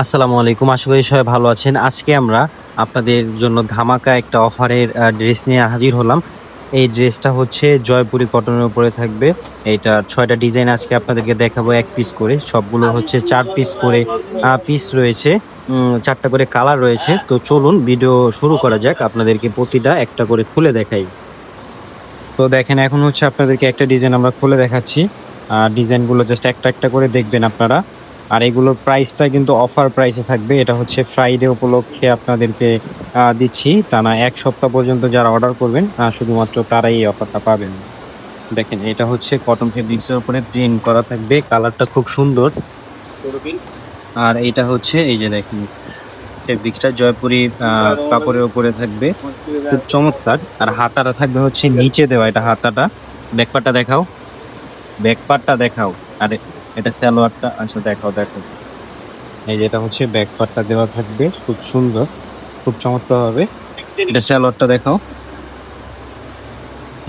আসসালামু আলাইকুম, আশা করি সবাই ভালো আছেন। আজকে আমরা আপনাদের জন্য ধামাকা একটা অফারের ড্রেস নিয়ে হাজির হলাম। এই ড্রেসটা হচ্ছে জয়পুরি কটনের উপরে থাকবে। এইটা ছয়টা ডিজাইন আজকে আপনাদেরকে দেখাবো, এক পিস করে। সবগুলো হচ্ছে চার পিস করে পিস রয়েছে। চারটা করে কালার রয়েছে। তো চলুন ভিডিও শুরু করা যাক। আপনাদেরকে প্রতিটা একটা করে খুলে দেখাই। তো দেখেন, এখন হচ্ছে আপনাদেরকে একটা ডিজাইন আমরা খুলে দেখাচ্ছি। আর ডিজাইনগুলো জাস্ট একটা একটা করে দেখবেন আপনারা। আর এগুলোর প্রাইসটা কিন্তু অফার প্রাইসে থাকবে। এটা হচ্ছে ফ্রাইডে উপলক্ষে আপনাদেরকে দিচ্ছি। তা না এক সপ্তাহ পর্যন্ত যারা অর্ডার করবেন শুধুমাত্র তারাই এই অফারটা পাবেন। দেখেন এটা হচ্ছে কটন ফেব্রিক্সের উপরে প্রিন্ট করা থাকবে। কালারটা খুব সুন্দর। আর এটা হচ্ছে এই যে দেখেন ফেব্রিক্সটা জয়পুরি কাপড়ের উপরে থাকবে। খুব চমৎকার। আর হাতাটা থাকবে হচ্ছে নিচে দেওয়া এটা হাতাটা। ব্যাকপারটা দেখাও। ব্যাকপারটা দেখাও। আর এটা সালোয়ারটা আচ্ছা দেখাও দেখো এই যেটা হচ্ছে ব্যাকপারটা দেওয়া থাকবে খুব সুন্দর খুব চমৎকার হবে এটা সালোয়ারটা দেখাও।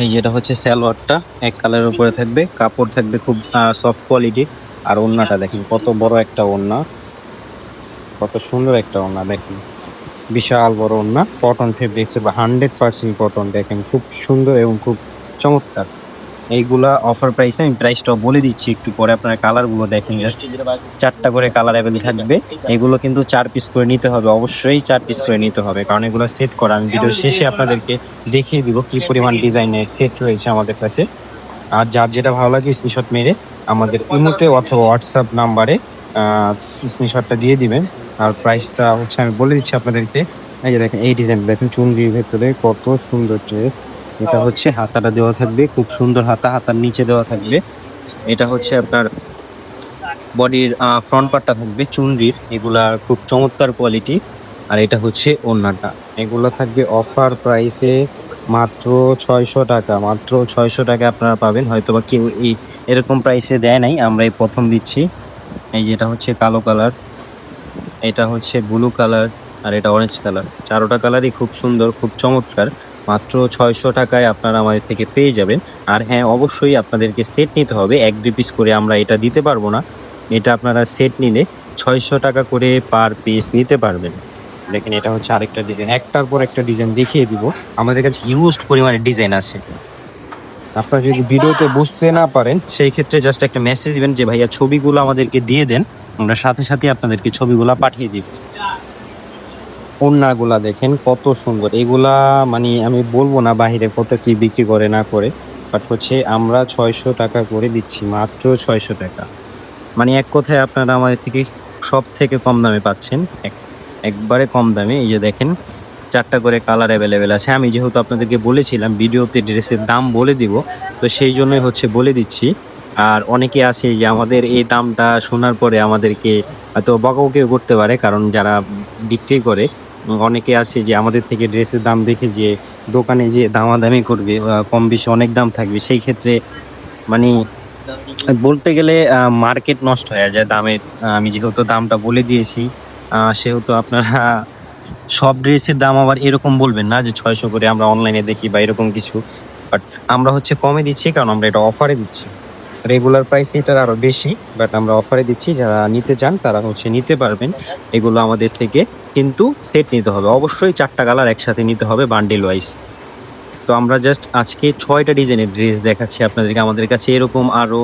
এই যেটা হচ্ছে সালোয়ারটা এক কালারের উপরে থাকবে কাপড় থাকবে খুব সফট কোয়ালিটি আর ওড়নাটা দেখেন কত বড় একটা ওড়না কত সুন্দর একটা ওড়না দেখেন। বিশাল বড় ওড়না কটন ফেব্রিক্স বা হান্ড্রেড পার্সেন্ট কটন দেখেন খুব সুন্দর এবং খুব চমৎকার। এইগুলা অফার প্রাইসে আমি প্রাইসটাও বলে দিচ্ছি, একটু পরে আপনারা কালারগুলো দেখেন। জাস্ট চারটা করে কালার অ্যাভেলেবল থাকবে। এগুলো কিন্তু চার পিস করে নিতে হবে, অবশ্যই চার পিস করে নিতে হবে, কারণ এগুলো সেট করা। আমি ভিডিও শেষে আপনাদেরকে দেখিয়ে দিব কি পরিমাণ ডিজাইনের সেট রয়েছে আমাদের কাছে। আর যার যেটা ভালো লাগে স্ক্রিনশট মেরে আমাদের ইমোতে অথবা হোয়াটসঅ্যাপ নাম্বারে স্ক্রিনশটটা দিয়ে দিবেন। আর প্রাইসটা হচ্ছে আমি বলে দিচ্ছি আপনাদেরকে। এই যে দেখেন, এই ডিজাইন দেখেন চুনরির ভেতরে কত সুন্দর ড্রেস এটা হচ্ছে হাতাটা দেওয়া থাকবে, খুব সুন্দর হাতা, হাতার নিচে দেওয়া থাকবে। এটা হচ্ছে আপনার বডির ফ্রন্ট পার্টটা থাকবে, চুনরির, এগুলা খুব চমৎকার কোয়ালিটি আর এটা হচ্ছে ওড়নাটা। এগুলো থাকবে অফার প্রাইসে মাত্র ছয়শো টাকা, মাত্র ছয়শো টাকা আপনারা পাবেন। হয়তো বা কেউ এই, এরকম প্রাইসে দেয় নাই, আমরা এই প্রথম দিচ্ছি। এই যেটা হচ্ছে কালো কালার এটা হচ্ছে ব্লু কালার আর এটা অরেঞ্জ কালার চারোটা কালারই খুব সুন্দর, খুব চমৎকার। মাত্র ছয়শো টাকায় আপনারা আমাদের থেকে পেয়ে যাবেন। আর হ্যাঁ অবশ্যই আপনাদেরকে সেট নিতে হবে। এক দুই পিস করে আমরা এটা দিতে পারব না। এটা আপনারা সেট নিলে ছয়শো টাকা করে পার পিস নিতে পারবেন। দেখেন, এটা হচ্ছে আরেকটা ডিজাইন একটার পর একটা ডিজাইন দেখিয়ে দিব। আমাদের কাছে ইউজড পরিমাণে ডিজাইন আছে। আপনারা যদি ভিডিওতে বুঝতে না পারেন, সেই ক্ষেত্রে জাস্ট একটা মেসেজ দিবেন যে, ভাইয়া, ছবিগুলো আমাদেরকে দিয়ে দেন। আমরা সাথে সাথে আপনাদেরকে ছবিগুলো পাঠিয়ে দিই ওড়নাগুলা দেখেন, কত সুন্দর। এগুলা মানে আমি বলব না বাহিরে কত কি বিক্রি করে না করে বাট হচ্ছে আমরা ছয়শো টাকা করে দিচ্ছি, মাত্র ছয়শো টাকা। মানে এক কথায় আপনারা আমাদের থেকে সব থেকে কম দামে পাচ্ছেন। এক একবারে কম দামে, এই যে দেখেন, চারটা করে কালার অ্যাভেলেবেল আছে। আমি যেহেতু আপনাদেরকে বলেছিলাম, ভিডিওতে ড্রেসের দাম বলে দিব, তো সেই জন্যই হচ্ছে বলে দিচ্ছি। আর অনেকে আছে যে আমাদের এই দামটা শোনার পরে আমাদেরকে হয়তো বকাবকিও করতে পারে, কারণ যারা বিক্রি করে অনেকে আসে যে আমাদের থেকে ড্রেসের দাম দেখে যে দোকানে যে দামাদামি করবে কম বেশি অনেক দাম থাকবে, সেই ক্ষেত্রে মানে বলতে গেলে মার্কেট নষ্ট হয়ে যায় দামের। আমি যেহেতু দামটা বলে দিয়েছি সেহেতু আপনারা সব ড্রেসের দাম আবার এরকম বলবেন না যে ছয়শো করে আমরা অনলাইনে দেখি বা এরকম কিছু। বাট আমরা হচ্ছে কমে দিচ্ছি কারণ আমরা এটা অফারে দিচ্ছি। রেগুলার প্রাইস এটার আরও বেশি বাট আমরা অফারে দিচ্ছি, যারা নিতে চান তারা হচ্ছে নিতে পারবেন। এগুলো আমাদের থেকে কিন্তু সেট নিতে হবে। অবশ্যই চারটা কালার একসাথে নিতে হবে বান্ডিল ওয়াইজ তো আমরা জাস্ট আজকে ছয়টা ডিজাইনের ড্রেস দেখাচ্ছি আপনাদেরকে। আমাদের কাছে এরকম আরও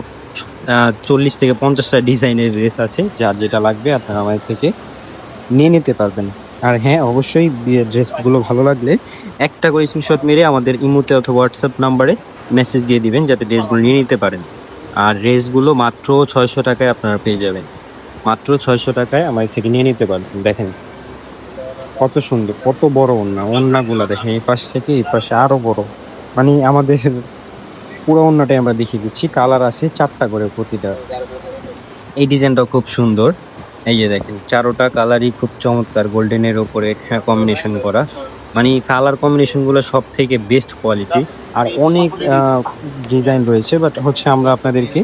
চল্লিশ থেকে পঞ্চাশটা ডিজাইনের ড্রেস আছে, যার যেটা লাগবে আপনারা আমাদের থেকে নিয়ে নিতে পারবেন। আর হ্যাঁ অবশ্যই ড্রেসগুলো ভালো লাগলে একটা করে স্ক্রিনশট মেরে আমাদের ইমোতে অথবা হোয়াটসঅ্যাপ নাম্বারে মেসেজ দিয়ে দিবেন, যাতে ড্রেসগুলো নিয়ে নিতে পারেন। আর ড্রেসগুলো মাত্র ছয়শো টাকায় আপনারা পেয়ে যাবেন। মাত্র ছয়শো টাকায় আমাদের থেকে নিয়ে নিতে পারবেন। দেখেন কত সুন্দর, কত বড় ওন্না ওন্নাগুলো দেখেন, এই পাশ থেকে এই পাশে আরও বড়। মানে আমাদের পুরো ওন্নাটাই আমরা দেখিয়ে দিচ্ছি। কালার আছে চারটা করে প্রতিটা। এই ডিজাইনটাও খুব সুন্দর। এই যে দেখেন, চারোটা কালারই খুব চমৎকার, গোল্ডেনের ওপরে কম্বিনেশন করা। মানে কালার কম্বিনেশনগুলো সব থেকে বেস্ট কোয়ালিটি আর অনেক ডিজাইন রয়েছে বাট হচ্ছে আমরা আপনাদেরকে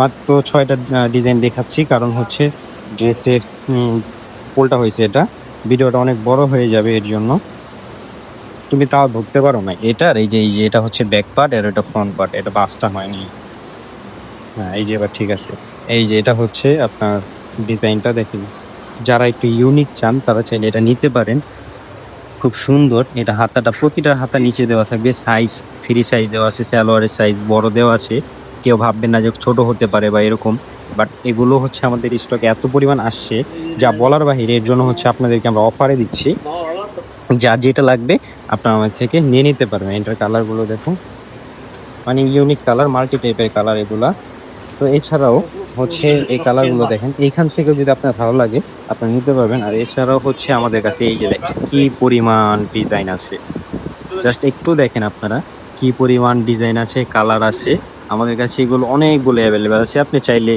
মাত্র ছয়টা ডিজাইন দেখাচ্ছি, কারণ হচ্ছে ড্রেসের পোলটা হয়েছে এটা। ভিডিওটা অনেক বড় হয়ে যাবে এর জন্য। তুমি তাও ধরতে পারো না, এটার এই যে এটা হচ্ছে ব্যাক পার্ট আর এটা ফ্রন্ট পার্ট এটা বাসটা হয়নি। হ্যাঁ এই যে, এবার ঠিক আছে। এই যে, এটা হচ্ছে আপনার ডিজাইনটা দেখুন। যারা একটু ইউনিক চান, তারা চাইলে এটা নিতে পারেন। খুব সুন্দর। এটা হাতাটা প্রতিটা হাতা নিচে দেওয়া থাকবে। সাইজ ফ্রি সাইজ দেওয়া আছে স্যালোয়ারের সাইজ বড় দেওয়া আছে। কেউ ভাববেন না যে ছোট হতে পারে বা এরকম বাট এগুলো হচ্ছে আমাদের স্টকে এত পরিমাণ আসছে, যা বলার বাহিরে এর জন্য হচ্ছে আপনাদেরকে আমরা অফারে দিচ্ছি। যার যেটা লাগবে আপনারা আমাদের থেকে নিয়ে নিতে পারবেন। এটার কালারগুলো দেখুন। মানে ইউনিক কালার মাল্টি টাইপের কালার এগুলা। তো এছাড়াও হচ্ছে এই কালারগুলো দেখেন, এইখান থেকে যদি আপনার ভালো লাগে, আপনি নিতে পারবেন। আর এছাড়াও হচ্ছে আমাদের কাছে এই যে দেখেন, কি পরিমাণ ডিজাইন আছে। জাস্ট একটু দেখেন আপনারা, কি পরিমাণ ডিজাইন আছে কালার আছে। আমাদের কাছে এগুলো অনেকগুলো অ্যাভেলেবেল আছে। আপনি চাইলে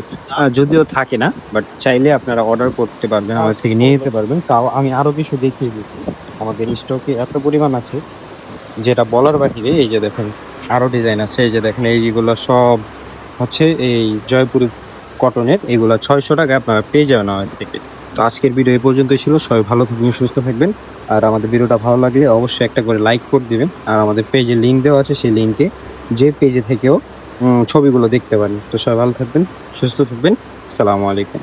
যদিও থাকে না বাট চাইলে আপনারা অর্ডার করতে পারবেন, আমাদের থেকে নিয়ে নিতে পারবেন। তাও আমি আরও কিছু দেখিয়ে দিচ্ছি। আমাদের স্টকে এত পরিমাণ আছে, যেটা বলার বাহিরে এই যে দেখেন আরও ডিজাইন আছে। এই যে দেখেন এইগুলো সব হচ্ছে এই জয়পুর কটনের, এগুলো ছয়শো টাকা আপনারা পেয়ে যাবেন আমাদের থেকে। তো আজকের ভিডিও এই পর্যন্তই ছিল, সবাই ভালো থাকবেন, সুস্থ থাকবেন। আর আমাদের ভিডিওটা ভালো লাগলে অবশ্যই একটা করে লাইক করে দেবেন। আর আমাদের পেজে লিঙ্ক দেওয়া আছে, সেই লিঙ্কে যে পেজে থেকেও ছবিগুলো দেখতে পারেন। তো সবাই ভালো থাকবেন, সুস্থ থাকবেন। আসসালামু আলাইকুম।